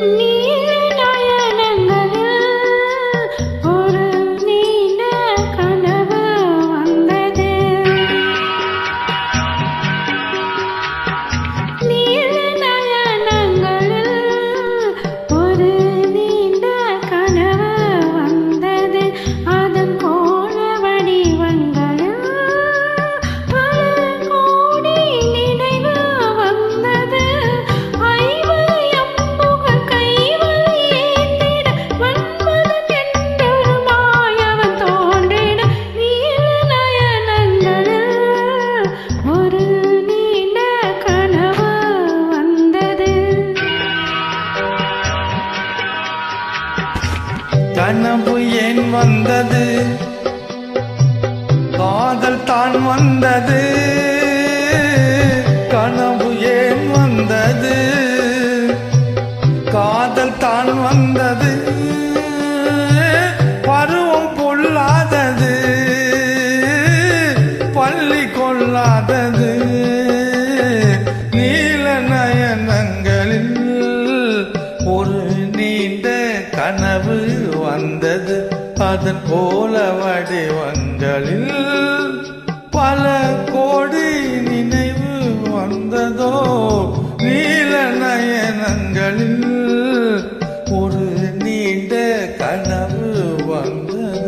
You. கனவு ஏன் வந்தது? காதல் தான் வந்தது. கனவு ஏன் வந்தது? காதல் தான் வந்தது. பருவம் பொல்லாதது. பள்ளி கொள்ளாதது. கனவு வந்தது. அதன் போல வடிவங்களில் பல கோடி நினைவு வந்ததோ நீல நயனங்களில் ஒரு நீண்ட கனவு வந்தது.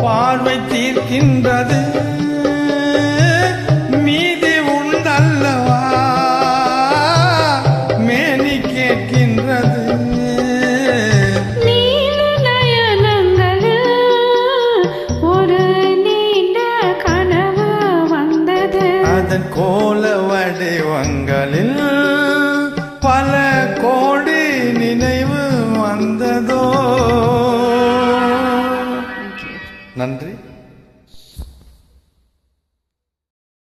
பார்வை தீர்க்கின்றது. மீதி உண்டல்லவா? மேனி கேட்கின்றது. நீல நயனங்களில் ஒரு நீண்ட கனவு வந்தது. அதன் கோல வடிவங்களில் நன்றி